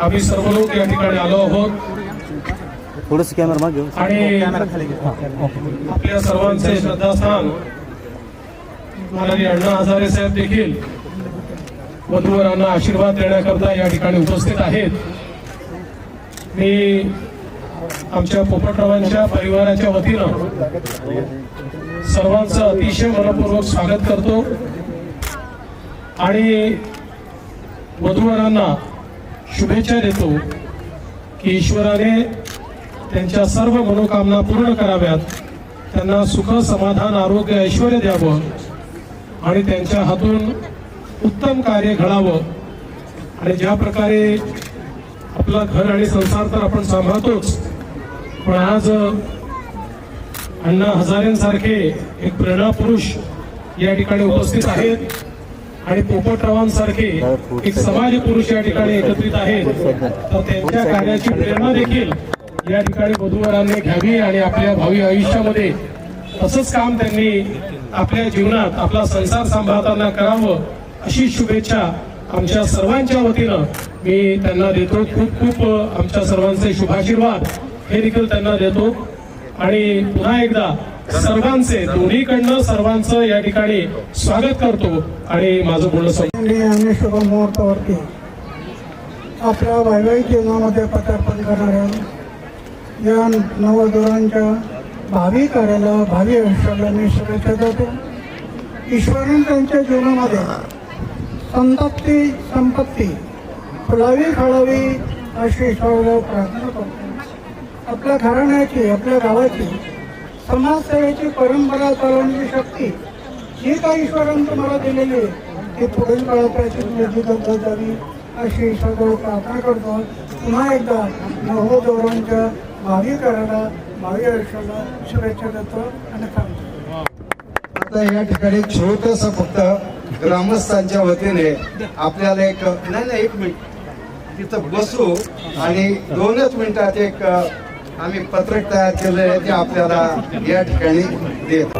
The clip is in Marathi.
आम्ही सर्व लोक या ठिकाणी आलो आहोत. थोडस कॅमेरा मागे आणि आपल्या सर्वांचे श्रद्धास्थान माननीय अण्णा हजारे साहेब देखील वधूवरांना आशीर्वाद देण्याकरता या ठिकाणी उपस्थित आहेत. मी आमच्या पोपटरावांच्या परिवाराच्या वतीनं सर्वांचं अतिशय मनपूर्वक स्वागत करतो. आणि वधूवरांना शुभेच्छा देतो की ईश्वराने त्यांच्या सर्व मनोकामना पूर्ण कराव्यात. त्यांना सुख समाधान आरोग्य ऐश्वर द्यावं आणि त्यांच्या हातून उत्तम कार्य घडावं. आणि ज्या प्रकारे आपला घर आणि संसार तर आपण सांभाळतोच पण आज अण्णा हजारेंसारखे एक प्रेरणा पुरुष या ठिकाणी उपस्थित आहेत. आणि पोपटरावांसारखे एक समाज पुरुष या ठिकाणी एकत्रित आहेत. तर त्यांच्या कार्याची प्रेरणा देखील या ठिकाणी वधूवरांनी घ्यावी आणि आपल्या भावी आयुष्यामध्ये तसंच काम त्यांनी आपल्या जीवनात आपला संसार सांभाळताना करावं अशी शुभेच्छा आमच्या सर्वांच्या वतीनं मी त्यांना देतो. खूप खूप आमच्या सर्वांचे शुभाशीर्वाद हे देखील त्यांना देतो. आणि पुन्हा एकदा सर्वांचे दोन्हीकडनं सर्वांचं या ठिकाणी स्वागत करतो आणि माझं बोलणं आणि शुभ मुहूर्तावरती आपल्या वैवाहिक जीवनामध्ये पदार्पण करणाऱ्या या नवधुरांच्या भावी कार्याला भावी आयुष्याला मी शुभेच्छा देतो. ईश्वराने त्यांच्या जीवनामध्ये संतप्ती संपत्ती फुलावी फळावी अशी ईश्वराला प्रार्थना करतो. आपल्या घराण्याची आपल्या गावाची समाजसेवेची परंपरा चालवण्याची शक्ती जी काही ईश्वरानं तुम्हाला दिलेली आहे. ती पुढील काळात त्याची वृद्धी करता जावी अशी ईश्वराजवळ प्रार्थना करतो. पुन्हा एकदा नवोदोरांच्या भावी करायला भावी आयुष्याला शुभेच्छा देतो आणि थांबतो. आता या ठिकाणी छोटस फक्त ग्रामस्थांच्या वतीने आपल्याला एक नाही नाही एक मिनिट. तिथं बसू आणि दोनच मिनिटात एक आम्ही पत्रक तयार केलं आहे ते आपल्याला या ठिकाणी देत